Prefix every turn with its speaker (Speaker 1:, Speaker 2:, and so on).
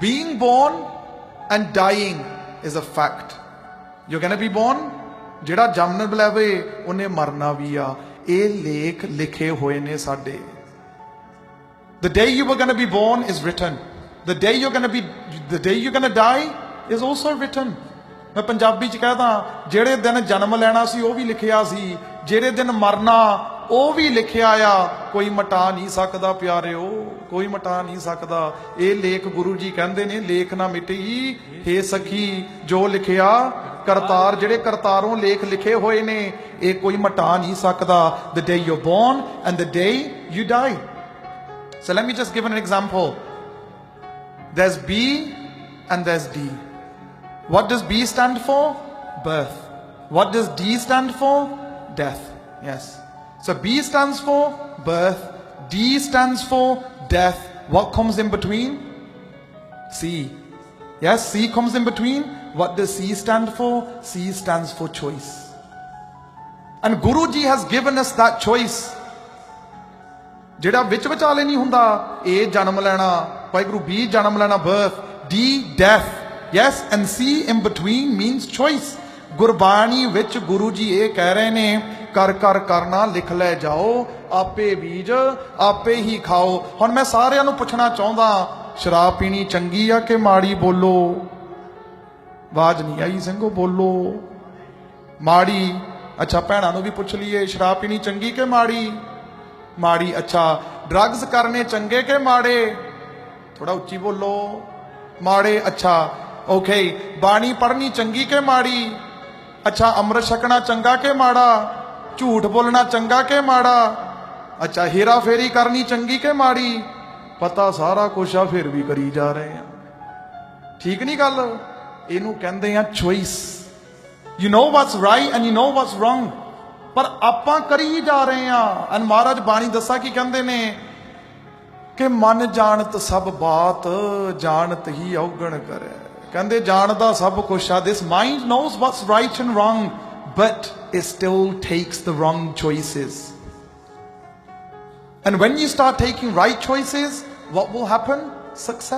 Speaker 1: being born and dying is a fact you're going to be born ਜਿਹੜਾ ਜੰਮਣ ਬਲੇਵੇ ਉਹਨੇ ਮਰਨਾ ਵੀ ਆ ਇਹ ਲੇਖ ਲਿਖੇ ਹੋਏ ਨੇ ਸਾਡੇ The day you were going to be born is written. The day you're going to be the day you're going to die is also written. ਮੈਂ ਪੰਜਾਬੀ ਚ ਕਹਦਾ ਜਿਹੜੇ ਦਿਨ ਜਨਮ ਲੈਣਾ ਸੀ ਉਹ ਵੀ ਲਿਖਿਆ ਸੀ ਜਿਹੜੇ ਦਿਨ ਮਰਨਾ ਉਹ ਵੀ ਲਿਖਿਆ ਆ ਕੋਈ ਮਟਾ ਨਹੀਂ ਸਕਦਾ ਪਿਆਰਿਓ ਕੋਈ ਮਟਾ ਨਹੀਂ ਸਕਦਾ ਇਹ ਲੇਖ ਗੁਰੂ ਜੀ ਕਹਿੰਦੇ ਨੇ ਲੇਖ ਨਾ ਮਿਟਈ ਹੇ ਸਖੀ ਜੋ ਲਿਖਿਆ ਕਰਤਾਰ ਜਿਹੜੇ ਕਰਤਾਰੋਂ ਲੇਖ ਲਿਖੇ ਹੋਏ ਨੇ ਇਹ ਕੋਈ ਮਟਾ ਨਹੀਂ ਸਕਦਾ the day you're born and the day you die So let me just give an example. There's B and there's D. What does B stand for? Birth. What does D stand for? Death. Yes. So B stands for birth. D stands for death. What comes in between? C. Yes, C comes in between. What does C stand for? C stands for choice. And Guruji has given us that choice. ਜਿਹੜਾ ਵਿੱਚ ਵਿਚਾਲੇ ਨਹੀਂ ਹੁੰਦਾ A ਜਨਮ ਲੈਣਾ Waheguru B ਜਨਮ ਲੈਣਾ birth D death yes and C in between means choice Gurbani ਵਿੱਚ ਗੁਰੂ ਜੀ ਇਹ ਕਹਿ ਰਹੇ ਨੇ ਕਰ ਕਰ ਕਰਨਾ, ਲਿਖ ਲੈ ਜਾਓ, ਆਪੇ ਬੀਜ, ਆਪੇ ਹੀ ਖਾਓ। ਹੁਣ ਮੈਂ ਸਾਰਿਆਂ ਨੂੰ ਪੁੱਛਣਾ ਚਾਹੁੰਦਾ, ਸ਼ਰਾਬ ਪੀਣੀ ਚੰਗੀ ਆ ਕਿ ਮਾੜੀ? ਬੋਲੋ। ਆਵਾਜ਼ ਨਹੀਂ ਆਈ ਸਿੰਘੋ, ਬੋਲੋ। ਮਾੜੀ, ਅੱਛਾ, ਭੈਣਾਂ ਨੂੰ ਵੀ ਪੁੱਛ ਲਈਏ, ਸ਼ਰਾਬ ਪੀਣੀ ਚੰਗੀ ਕਿ ਮਾੜੀ? ਮਾੜੀ, ਅੱਛਾ ਡਰੱਗਸ ਕਰਨੇ ਚੰਗੇ ਕਿ ਮਾੜੇ? ਥੋੜਾ ਉੱਚੀ ਬੋਲੋ। ਮਾੜੇ, ਅੱਛਾ ਓਕੇ ਬਾਣੀ ਪੜ੍ਹਨੀ ਚੰਗੀ ਕਿ ਮਾੜੀ? ਅੱਛਾ, ਅੰਮ੍ਰਿਤ ਛਕਣਾ ਚੰਗਾ ਕਿ ਮਾੜਾ? ਝੂਠ ਬੋਲਣਾ ਚੰਗਾ ਕਿ ਮਾੜਾ ਅੱਛਾ ਹੀਰਾ ਫੇਰੀ ਕਰਨੀ ਚੰਗੀ ਕਿ ਮਾੜੀ ਪਤਾ ਸਾਰਾ ਕੁਛ ਆ ਫਿਰ ਵੀ ਕਰੀ ਜਾ ਰਹੇ ਆ ਠੀਕ ਨਹੀਂ ਗੱਲ ਇਹਨੂੰ ਕਹਿੰਦੇ ਆ choice you know what's right and you know what's wrong ਪਰ ਆਪਾਂ ਕਰੀ ਜਾ ਰਹੇ ਆ ਅਨ ਮਹਾਰਾਜ ਬਾਣੀ ਦੱਸਾ ਕੀ ਕਹਿੰਦੇ ਨੇ ਕਿ ਮਨ ਜਾਣਤ ਸਭ ਬਾਤ ਜਾਣਤ ਹੀ ਔਗਣ ਕਰੇ ਕਹਿੰਦੇ ਜਾਣਦਾ ਸਭ ਕੁਛ ਆ this mind knows what's right and wrong but it still takes the wrong choices. And when you start taking right choices what will happen? Success